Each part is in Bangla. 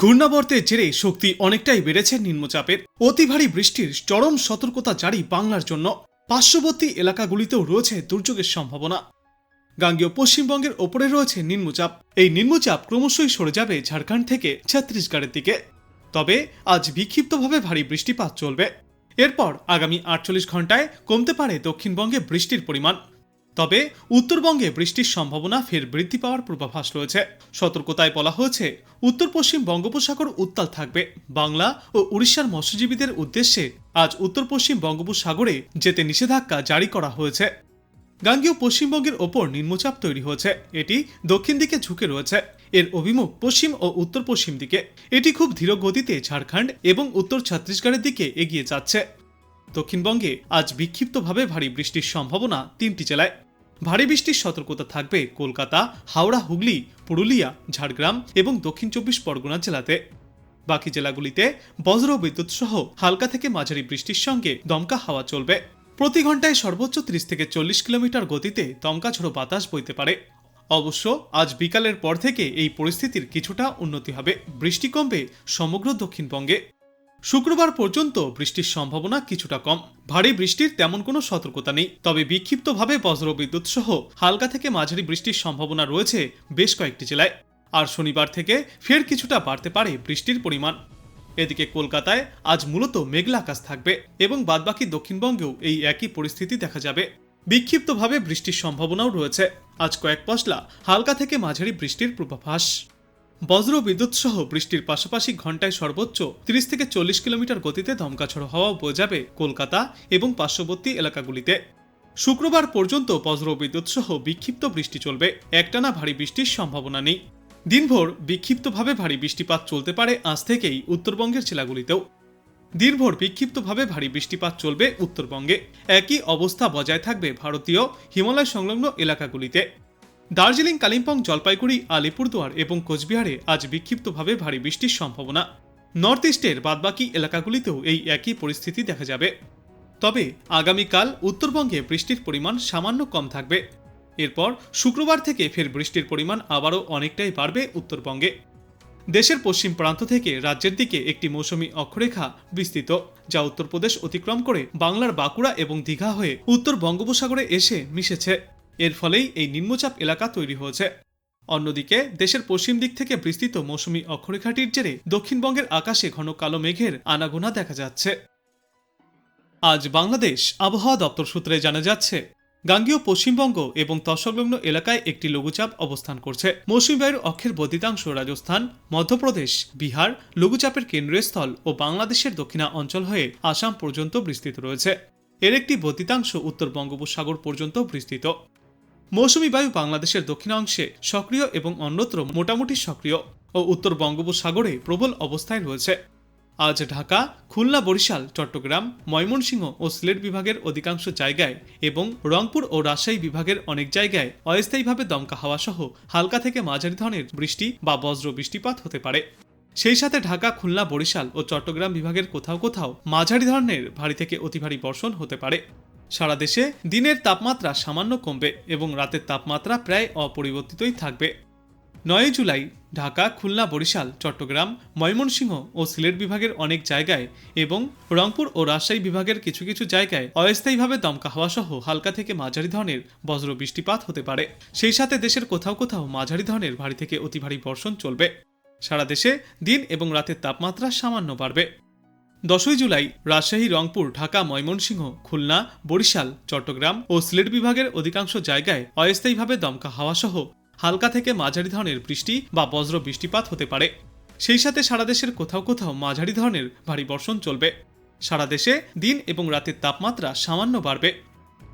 ঘূর্ণাবর্তের জেরে শক্তি অনেকটাই বেড়েছে নিম্নচাপের। অতি ভারী বৃষ্টির চরম সতর্কতা জারি বাংলার জন্য। পার্শ্ববর্তী এলাকাগুলিতেও রয়েছে দুর্যোগের সম্ভাবনা। গাঙ্গীয় পশ্চিমবঙ্গের ওপরে রয়েছে নিম্নচাপ। এই নিম্নচাপ ক্রমশই সরে যাবে ঝাড়খণ্ড থেকে ছত্তিশগড়ের দিকে। তবে আজ বিক্ষিপ্তভাবে ভারী বৃষ্টিপাত চলবে। এরপর আগামী আটচল্লিশ ঘন্টায় কমতে পারে দক্ষিণবঙ্গে বৃষ্টির পরিমাণ। তবে উত্তরবঙ্গে বৃষ্টির সম্ভাবনা ফের বৃদ্ধি পাওয়ার পূর্বাভাস রয়েছে। সতর্কতায় বলা হয়েছে, উত্তর পশ্চিম বঙ্গোপসাগর উত্তাল থাকবে। বাংলা ও উড়িষ্যার মৎস্যজীবীদের উদ্দেশ্যে আজ উত্তর পশ্চিম বঙ্গোপসাগরে যেতে নিষেধাজ্ঞা জারি করা হয়েছে। গাঙ্গীয় পশ্চিমবঙ্গের ওপর নিম্নচাপ তৈরি হয়েছে। এটি দক্ষিণ দিকে ঝুঁকে রয়েছে। এর অভিমুখ পশ্চিম ও উত্তর পশ্চিম দিকে। এটি খুব ধীর গতিতে ঝাড়খণ্ড এবং উত্তর ছত্তিশগড়ের দিকে এগিয়ে যাচ্ছে। দক্ষিণবঙ্গে আজ বিক্ষিপ্তভাবে ভারী বৃষ্টির সম্ভাবনা তিনটি জেলায়। ভারী বৃষ্টির সতর্কতা থাকবে কলকাতা, হাওড়া, হুগলি, পুরুলিয়া, ঝাড়গ্রাম এবং দক্ষিণ চব্বিশ পরগনা জেলাতে। বাকি জেলাগুলিতে বজ্র বিদ্যুৎ সহ হালকা থেকে মাঝারি বৃষ্টির সঙ্গে দমকা হাওয়া চলবে। প্রতি ঘন্টায় সর্বোচ্চ ত্রিশ থেকে চল্লিশ কিলোমিটার গতিতে দমকা ঝোড়ো বাতাস বইতে পারে। অবশ্য আজ বিকালের পর থেকে এই পরিস্থিতির কিছুটা উন্নতি হবে। বৃষ্টি কমবে সমগ্র দক্ষিণবঙ্গে। শুক্রবার পর্যন্ত বৃষ্টির সম্ভাবনা কিছুটা কম। ভারী বৃষ্টির তেমন কোনো সতর্কতা নেই। তবে বিক্ষিপ্তভাবে বজ্রবিদ্যুৎ সহ হালকা থেকে মাঝারি বৃষ্টির সম্ভাবনা রয়েছে বেশ কয়েকটি জেলায়। আর শনিবার থেকে ফের কিছুটা বাড়তে পারে বৃষ্টির পরিমাণ। এদিকে কলকাতায় আজ মূলত মেঘলা আকাশ থাকবে এবং বাদবাকি দক্ষিণবঙ্গেও এই একই পরিস্থিতি দেখা যাবে। বিক্ষিপ্তভাবে বৃষ্টির সম্ভাবনাও রয়েছে। আজ কয়েক পশলা হালকা থেকে মাঝারি বৃষ্টির পূর্বাভাস। বজ্র বিদ্যুৎ সহ বৃষ্টির পাশাপাশি ঘন্টায় সর্বোচ্চ 30 থেকে চল্লিশ কিলোমিটার গতিতে দমকাঝড় হওয়া বয়ে যাবে কলকাতা এবং পার্শ্ববর্তী এলাকাগুলিতে। শুক্রবার পর্যন্ত বজ্র বিদ্যুৎ সহ বিক্ষিপ্ত বৃষ্টি চলবে। একটানা ভারী বৃষ্টির সম্ভাবনা নেই। দিনভর বিক্ষিপ্তভাবে ভারী বৃষ্টিপাত চলতে পারে আজ থেকেই উত্তরবঙ্গের জেলাগুলিতেও। দিনভর বিক্ষিপ্তভাবে ভারী বৃষ্টিপাত চলবে উত্তরবঙ্গে। একই অবস্থা বজায় থাকবে ভারতীয় হিমালয় সংলগ্ন এলাকাগুলিতে। দার্জিলিং, কালিম্পং, জলপাইগুড়ি, আলিপুরদুয়ার এবং কোচবিহারে আজ বিক্ষিপ্তভাবে ভারী বৃষ্টির সম্ভাবনা। নর্থ ইস্টের বাদবাকি এলাকাগুলিতেও এই একই পরিস্থিতি দেখা যাবে। তবে আগামীকাল উত্তরবঙ্গে বৃষ্টির পরিমাণ সামান্য কম থাকবে। এরপর শুক্রবার থেকে ফের বৃষ্টির পরিমাণ আবারও অনেকটাই বাড়বে উত্তরবঙ্গে। দেশের পশ্চিম প্রান্ত থেকে রাজ্যের দিকে একটি মৌসুমি অক্ষরেখা বিস্তৃত, যা উত্তরপ্রদেশ অতিক্রম করে বাংলার বাঁকুড়া এবং দীঘা হয়ে উত্তর বঙ্গোপসাগরে এসে মিশেছে। এর ফলেই এই নিম্নচাপ এলাকা তৈরি হয়েছে। অন্যদিকে, দেশের পশ্চিম দিক থেকে বিস্তৃত মৌসুমি অক্ষরেখাটির জেরে দক্ষিণবঙ্গের আকাশে ঘন কালো মেঘের আনাগোনা দেখা যাচ্ছে। আজ বাংলাদেশ আবহাওয়া দপ্তর সূত্রে জানা যাচ্ছে, গাঙ্গীয় পশ্চিমবঙ্গ এবং তৎসংলগ্ন এলাকায় একটি লঘুচাপ অবস্থান করছে। মৌসুমী বায়ুর অক্ষের বদ্ধিতাংশ রাজস্থান, মধ্যপ্রদেশ, বিহার লঘুচাপের কেন্দ্রীয় স্থল ও বাংলাদেশের দক্ষিণা অঞ্চল হয়ে আসাম পর্যন্ত বিস্তৃত রয়েছে। এর একটি বদ্ধিতাংশ উত্তর বঙ্গোপসাগর পর্যন্ত বিস্তৃত। মৌসুমী বায়ু বাংলাদেশের দক্ষিণাংশে সক্রিয় এবং অন্যত্র মোটামুটি সক্রিয় ও উত্তর বঙ্গোপসাগরে প্রবল অবস্থায় রয়েছে। আজ ঢাকা, খুলনা, বরিশাল, চট্টগ্রাম, ময়মনসিংহ ও সিলেট বিভাগের অধিকাংশ জায়গায় এবং রংপুর ও রাজশাহী বিভাগের অনেক জায়গায় অস্থায়ীভাবে দমকা হাওয়া সহ হালকা থেকে মাঝারি ধরনের বৃষ্টি বা বজ্র বৃষ্টিপাত হতে পারে। সেই সাথে ঢাকা, খুলনা, বরিশাল ও চট্টগ্রাম বিভাগের কোথাও কোথাও মাঝারি ধরনের ভারী থেকে অতি ভারী বর্ষণ হতে পারে। সারা দেশে দিনের তাপমাত্রা সামান্য কমবে এবং রাতের তাপমাত্রা প্রায় অপরিবর্তিতই থাকবে। নয় জুলাই, ঢাকা, খুলনা, বরিশাল, চট্টগ্রাম, ময়মনসিংহ ও সিলেট বিভাগের অনেক জায়গায় এবং রংপুর ও রাজশাহী বিভাগের কিছু কিছু জায়গায় অস্থায়ীভাবে দমকা হাওয়া সহ হালকা থেকে মাঝারি ধরনের বজ্র বৃষ্টিপাত হতে পারে। সেই সাথে দেশের কোথাও কোথাও মাঝারি ধরনের ভারী থেকে অতি ভারী বর্ষণ চলবে। সারা দেশে দিন এবং রাতের তাপমাত্রা সামান্য বাড়বে। দশই জুলাই রাজশাহী, রংপুর, ঢাকা, ময়মনসিংহ, খুলনা, বরিশাল, চট্টগ্রাম ও সিলেট বিভাগের অধিকাংশ জায়গায় অস্থায়ীভাবে দমকা হাওয়া সহ হালকা থেকে মাঝারি ধরনের বৃষ্টি বা বজ্র বৃষ্টিপাত হতে পারে। সেই সাথে সারা দেশের কোথাও কোথাও মাঝারি ধরনের ভারী বর্ষণ চলবে। সারা দেশে দিন এবং রাতের তাপমাত্রা সামান্য বাড়বে।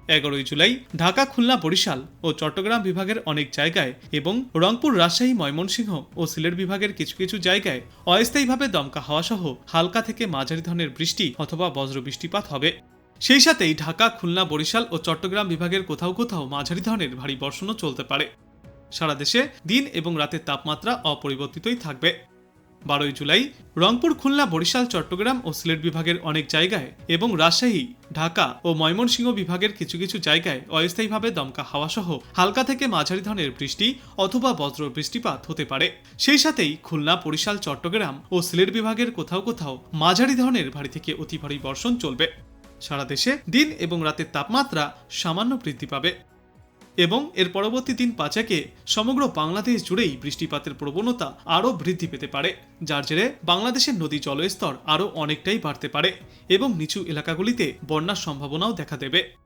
এগারোই জুলাই ঢাকা, খুলনা, বরিশাল ও চট্টগ্রাম বিভাগের অনেক জায়গায় এবং রংপুর, রাজশাহী, ময়মনসিংহ ও সিলেট বিভাগের কিছু কিছু জায়গায় অস্থায়ীভাবে দমকা হাওয়া সহ হালকা থেকে মাঝারি ধরনের বৃষ্টি অথবা বজ্র বৃষ্টিপাত হবে। সেই সাথেই ঢাকা, খুলনা, বরিশাল ও চট্টগ্রাম বিভাগের কোথাও কোথাও মাঝারি ধরনের ভারী বর্ষণও চলতে পারে। সারা দেশে দিন এবং রাতের তাপমাত্রা অপরিবর্তিতই থাকবে। বারোই জুলাই রংপুর, খুলনা, বরিশাল, চট্টগ্রাম ও সিলেট বিভাগের অনেক জায়গায় এবং রাজশাহী, ঢাকা ও ময়মনসিংহ বিভাগের কিছু কিছু জায়গায় অস্থায়ীভাবে দমকা হাওয়া সহ হালকা থেকে মাঝারি ধরনের বৃষ্টি অথবা বজ্র বৃষ্টিপাত হতে পারে। সেই সাথেই খুলনা, বরিশাল, চট্টগ্রাম ও সিলেট বিভাগের কোথাও কোথাও মাঝারি ধরনের ভারী থেকে অতি ভারী বর্ষণ চলবে। সারা দেশে দিন এবং রাতের তাপমাত্রা সামান্য বৃদ্ধি পাবে। এবং এর পরবর্তী দিন পাঁচাকে সমগ্র বাংলাদেশ জুড়েই বৃষ্টিপাতের প্রবণতা আরও বৃদ্ধি পেতে পারে, যার জেরে বাংলাদেশের নদী জলস্তর আরও অনেকটাই বাড়তে পারে এবং নিচু এলাকাগুলিতে বন্যার সম্ভাবনাও দেখা দেবে।